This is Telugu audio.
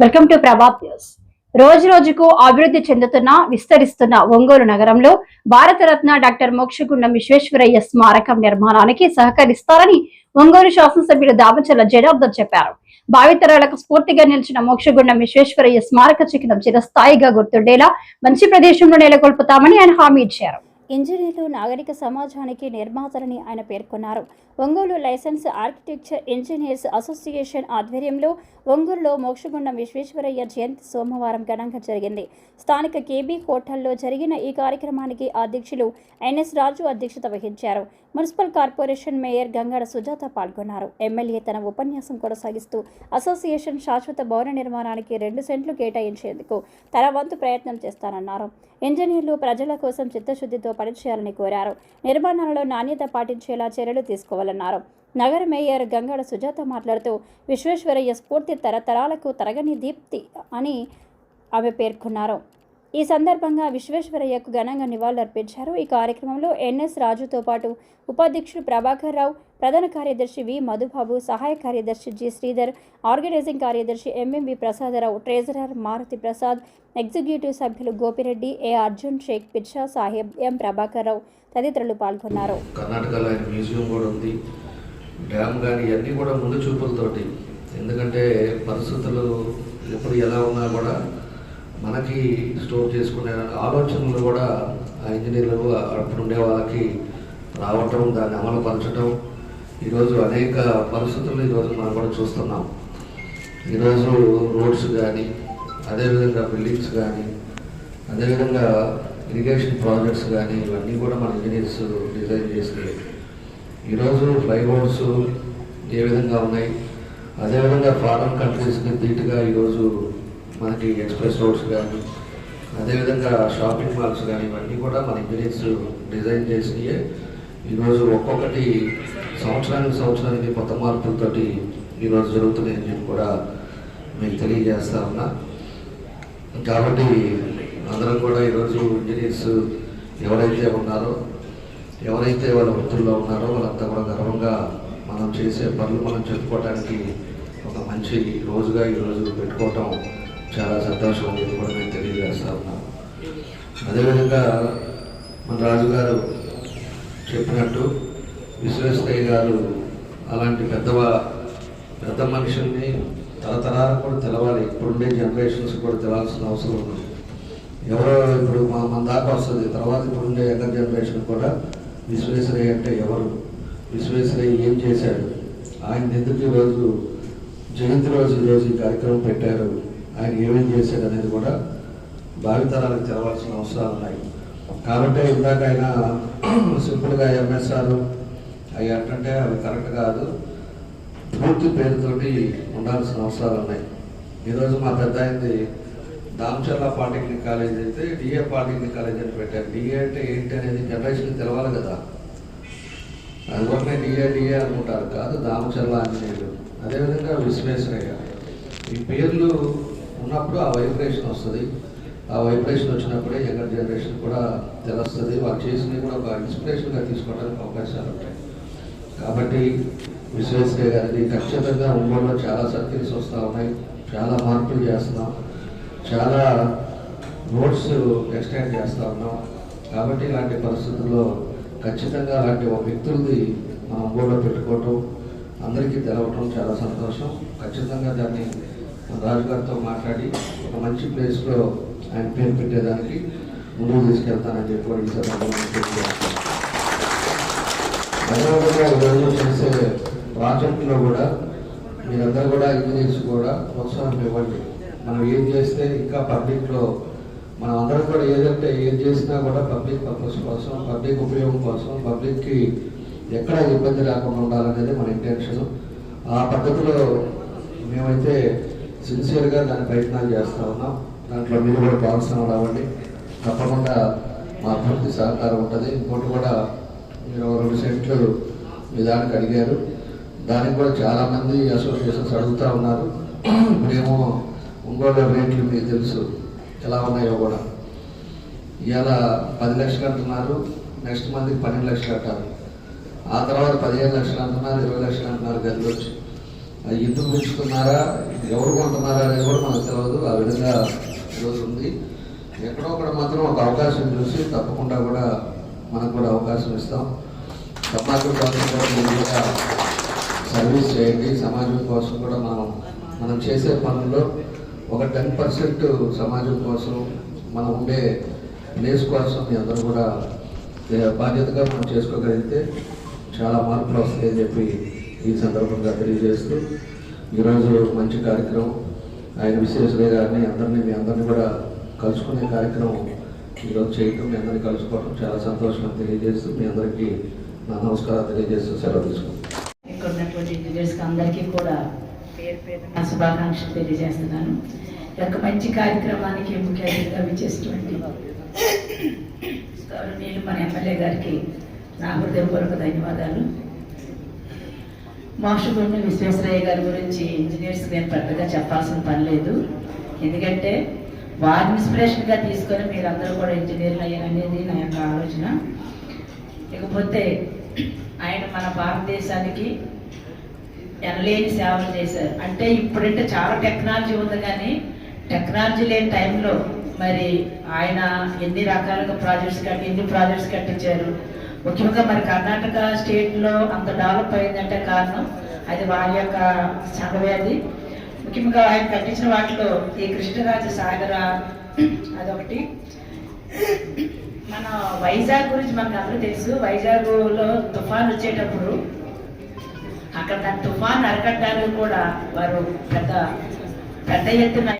Welcome to Prabhat news. రోజు రోజుకు అభివృద్ధి చెందుతున్న విస్తరిస్తున్న ఒంగోలు నగరంలో భారతరత్న డాక్టర్ మోక్షగుండం విశ్వేశ్వరయ్య స్మారకం నిర్మాణానికి సహకరిస్తారని ఒంగోలు శాసనసభ్యులు దామచల్ల జనార్దన్ చెప్పారు. భావితరాలకు స్ఫూర్తిగా నిలిచిన మోక్షగుండం విశ్వేశ్వరయ్య స్మారక చిహ్నం చిరస్థాయిగా గుర్తుండేలా మంచి ప్రదేశంలో నెలకొల్పుతామని ఆయన హామీ ఇచ్చారు. ఇంజనీర్లు నాగరిక సమాజానికి నిర్మాతలని ఆయన పేర్కొన్నారు. Ongole license architecture engineers association ఆధ్వర్యంలో ఒంగోలులో మోక్షగుండం విశ్వేశ్వరయ్య జయంతి సోమవారం ఘనంగా జరిగింది. స్థానిక కేబీ హోటల్లో జరిగిన ఈ కార్యక్రమానికి అధ్యక్షులు ఎన్ఎస్ రాజు అధ్యక్షత వహించారు. Municipal corporation mayor Gangada Sujatha పాల్గొన్నారు. ఎమ్మెల్యే తన ఉపన్యాసం కొనసాగిస్తూ అసోసియేషన్ శాశ్వత భవన నిర్మాణానికి రెండు సెంట్లు కేటాయించేందుకు తన వంతు ప్రయత్నం చేస్తానన్నారు. ఇంజనీర్లు ప్రజల కోసం చిత్తశుద్ధితో పనిచేయాలని కోరారు. నిర్మాణాలలో నాణ్యత పాటించేలా చర్యలు తీసుకోవాలన్నారు. నగర మేయర్ గంగాడ సుజాత మాట్లాడుతూ విశ్వేశ్వరయ్య స్ఫూర్తి తరతరాలకు తరగని దీప్తి అని ఆమె పేర్కొన్నారు. ఈ సందర్భంగా విశ్వేశ్వరయ్యకు ఘనంగా నివాళులర్పించారు. ఈ కార్యక్రమంలో ఎన్ఎస్ రాజుతో పాటు ఉపాధ్యక్షుడు ప్రభాకర్ రావు ప్రధాన కార్యదర్శి వి మధుబాబు సహాయ కార్యదర్శి జి శ్రీధర్ ఆర్గనైజింగ్ కార్యదర్శి MMV Prasadarao treasurer Maruthi Prasad executive సభ్యులు గోపిరెడ్డి ఏ అర్జున్ షేక్ పిర్షా సాహెబ్ ఎం ప్రభాకర్ రావు తదితరులు పాల్గొన్నారు. కర్ణాటకలో మ్యూజియం కూడా ఉంది. డ్యామ్ కానీ ఇవన్నీ కూడా ముందు చూపులతోటి. ఎందుకంటే పరిస్థితులు ఎప్పుడు ఎలా ఉన్నా కూడా మనకి స్టోర్ చేసుకునే ఆలోచనలు కూడా ఆ ఇంజనీర్లు అప్పుడు ఉండే వాళ్ళకి రావటం దాన్ని అమలుపరచడం ఈరోజు అనేక పరిస్థితులు ఈరోజు మనం కూడా చూస్తున్నాం. ఈరోజు రోడ్స్ కానీ అదేవిధంగా బిల్డింగ్స్ కానీ అదేవిధంగా ఇరిగేషన్ ప్రాజెక్ట్స్ కానీ ఇవన్నీ కూడా మన ఇంజనీర్స్ డిజైన్ చేసి ఈరోజు ఫ్లైఓవర్స్ ఏ విధంగా ఉన్నాయి? అదేవిధంగా ఫారెన్ కంట్రీస్కి ధీటుగా ఈరోజు మనకి ఎక్స్ప్రెస్ రోడ్స్ కానీ అదేవిధంగా షాపింగ్ మాల్స్ కానీ ఇవన్నీ కూడా మన ఇంజనీర్స్ డిజైన్ చేసినవి ఈరోజు ఒక్కొక్కటి సంవత్సరానికి సంవత్సరానికి కొత్త మార్పులతోటి ఈరోజు జరుగుతున్నాయని చెప్పి కూడా మీకు తెలియజేస్తా ఉన్నా. కాబట్టి అందరం కూడా ఈరోజు ఇంజనీర్స్ ఎవరైతే ఉన్నారో ఎవరైతే వాళ్ళ వృత్తుల్లో ఉన్నారో వాళ్ళంతా కూడా గర్వంగా మనం చేసే పనులు మనం చెప్పుకోవడానికి ఒక మంచి రోజుగా ఈరోజు పెట్టుకోవటం చాలా సంతోషం అనేది కూడా నేను తెలియజేస్తా ఉన్నాను అదేవిధంగా మన రాజుగారు చెప్పినట్టు విశ్వేశ్వరయ్య గారు అలాంటి పెద్దవా పెద్ద మనుషుల్ని తరతరాలు కూడా తెలవాలి. ఇప్పుడుండే జనరేషన్స్ కూడా తెలాల్సిన అవసరం ఉంది. ఎవరో ఇప్పుడు మా మన దాకా వస్తుంది. తర్వాత ఇప్పుడుండే యంగర్ జనరేషన్ కూడా విశ్వేశ్వరయ్య అంటే ఎవరు? విశ్వేశ్వరయ్య ఏం చేశాడు? ఆయన ఎందుకు ఈరోజు జయంతి రోజు ఈరోజు ఈ కార్యక్రమం పెట్టారు? ఆయన ఏమేం చేశాడు అనేది కూడా భావితరాలకు తెలవాల్సిన అవసరాలు ఉన్నాయి. కాబట్టి ఇందాక ఆయన సింపుల్గా ఎంఎస్ఆర్ అవి అంటే అవి కరెక్ట్ కాదు. పూర్తి పేరుతోటి ఉండాల్సిన అవసరాలు ఉన్నాయి. ఈరోజు మా పెద్ద అయింది దామచర్ల పాలిటెక్నిక్ కాలేజ్ అయితే డిఏ పాలిటెక్నిక్ కాలేజ్ అని పెట్టారు. డిఏ అంటే ఏంటి అనేది జనరేషన్కి తెలవాలి కదా. అది కూడా డిఏ డిఏ అనుకుంటారు. కాదు దామచర్ల ఆంజనేయులు. అదేవిధంగా విశ్వేశ్వరయ్య. ఈ పేర్లు ఉన్నప్పుడు ఆ వైబ్రేషన్ వస్తుంది. ఆ వైబ్రేషన్ వచ్చినప్పుడే యంగర్ జనరేషన్ కూడా తెలుస్తుంది. వాళ్ళు చేసినవి కూడా ఒక ఇన్స్పిరేషన్గా తీసుకోవడానికి అవకాశాలు ఉంటాయి. కాబట్టి విశ్వేశ్వరయ్య గారిని ఖచ్చితంగా ఒంగోలులో చాలా సర్కిల్స్ వస్తూ ఉన్నాయి. చాలా మార్పులు చేస్తున్నాం. చాలా నోట్స్ ఎక్స్టెండ్ చేస్తూ ఉన్నాం. కాబట్టి ఇలాంటి పరిస్థితుల్లో ఖచ్చితంగా అలాంటి ఒక వ్యక్తులది మనం ఒంగోలులో పెట్టుకోవటం అందరికీ తెలవటం చాలా సంతోషం. ఖచ్చితంగా దాన్ని రాజుగారితో మాట్లాడి ఒక మంచి ప్లేస్లో ఆయన పేరు పెట్టేదానికి ముందుకు తీసుకెళ్తానని చెప్పి కూడా అదేవిధంగా ఈరోజు చేసే ప్రాజెక్టులో కూడా మీరందరూ కూడా ఇంజనీర్స్ కూడా ప్రోత్సాహం ఇవ్వండి. మనం ఏం చేస్తే ఇంకా పబ్లిక్లో మనం అందరం కూడా ఏదంటే ఏం చేసినా కూడా పబ్లిక్ పర్పస్ కోసం పబ్లిక్ ఉపయోగం కోసం పబ్లిక్కి ఎక్కడ ఇబ్బంది రాకుండా ఉండాలనేది మన ఇంటెన్షన్. ఆ పద్ధతిలో మేమైతే సిన్సియర్గా దాని ప్రయత్నాలు చేస్తూ ఉన్నాం. దాంట్లో మీరు కూడా భాగస్వాములు రావండి. తప్పకుండా మా అభివృద్ధి సహకారం ఉంటుంది. ఇంకోటి కూడా మీరు రెండు సెంట్లు మీ దానికి అడిగారు. దానికి కూడా చాలామంది అసోసియేషన్స్ అడుగుతూ ఉన్నారు. మేము ఒంగోలు రేట్లు మీకు తెలుసు. ఎలా ఉన్నాయో కూడా. ఇవాళ పది లక్షలు అంటున్నారు. నెక్స్ట్ మంత్కి పన్నెండు లక్షలు అంటారు. ఆ తర్వాత పదిహేను లక్షలు అంటున్నారు ఇరవై లక్షలు అంటున్నారు గదిలో వచ్చి అది ఎందుకు పెంచుకున్నారా ఎవరు కొంటున్నారా అనేది కూడా మనకు తెలియదు ఆ విధంగా ఈరోజు ఉంది. ఎక్కడో ఒకటి మాత్రం ఒక అవకాశం చూసి తప్పకుండా కూడా మనకు కూడా అవకాశం ఇస్తాం. సమాజం కోసం కూడా సర్వీస్ చేయండి. సమాజం కోసం కూడా మనం మనం చేసే పనుల్లో ఒక టెన్ పర్సెంట్ సమాజం కోసం మనం ఉండే ప్లేస్ కోసం మీ అందరూ కూడా బాధ్యతగా మనం చేసుకోగలిగితే చాలా మార్పులు వస్తాయని చెప్పి ఈ సందర్భంగా తెలియజేస్తూ ఈరోజు మంచి కార్యక్రమం. ఆయన విశ్వేశ్వరయ్య గారిని అందరినీ మీ అందరినీ కూడా కలుసుకునే కార్యక్రమం ఈరోజు చేయటం మీ అందరినీ కలుసుకోవడం చాలా సంతోషం తెలియజేస్తూ మీ అందరికీ నా నమస్కారం తెలియజేస్తూ సెలవు తీసుకుంటాను ఇక్కడ ఉన్నటువంటి ఇంజనీర్స్కి అందరికీ కూడా పేరు పేరు శుభాకాంక్షలు తెలియజేస్తున్నాను. యొక్క మంచి కార్యక్రమానికి ముఖ్య అతిథిగా విచ్చేసినటువంటి గౌరవనీయులు మన ఎమ్మెల్యే గారికి నా హృదయపూర్వక ధన్యవాదాలు. మోక్షగుండ విశ్వేశ్వరయ్య గారి గురించి ఇంజనీర్స్ నేను పెద్దగా చెప్పాల్సిన పని లేదు. ఎందుకంటే వారిని ఇన్స్పిరేషన్గా తీసుకొని మీరందరూ కూడా ఇంజనీర్లు అయ్యారనేది నా యొక్క ఆలోచన. ఇకపోతే ఆయన మన భారతదేశానికి ఎనలేని సేవలు చేశారు. అంటే ఇప్పుడంటే చాలా టెక్నాలజీ ఉంది కానీ టెక్నాలజీ లేని టైంలో మరి ఆయన ఎన్ని రకాలుగా ప్రాజెక్ట్స్ కట్టి ఎన్ని ప్రాజెక్ట్స్ కట్టించారు? ముఖ్యంగా మరి కర్ణాటక స్టేట్లో అంత డెవలప్ అయిందంటే కారణం అది వారి యొక్క సంఘవ్యాధి ముఖ్యంగా ఆయన కట్టించిన వాటిలో ఈ కృష్ణరాజ సాగర అదొకటి. మన వైజాగ్ గురించి మనకు అందరూ తెలుసు వైజాగ్లో తుఫాన్ వచ్చేటప్పుడు అక్కడ దాని తుఫాన్ అరకట్టడానికి కూడా వారు పెద్ద పెద్ద ఎత్తున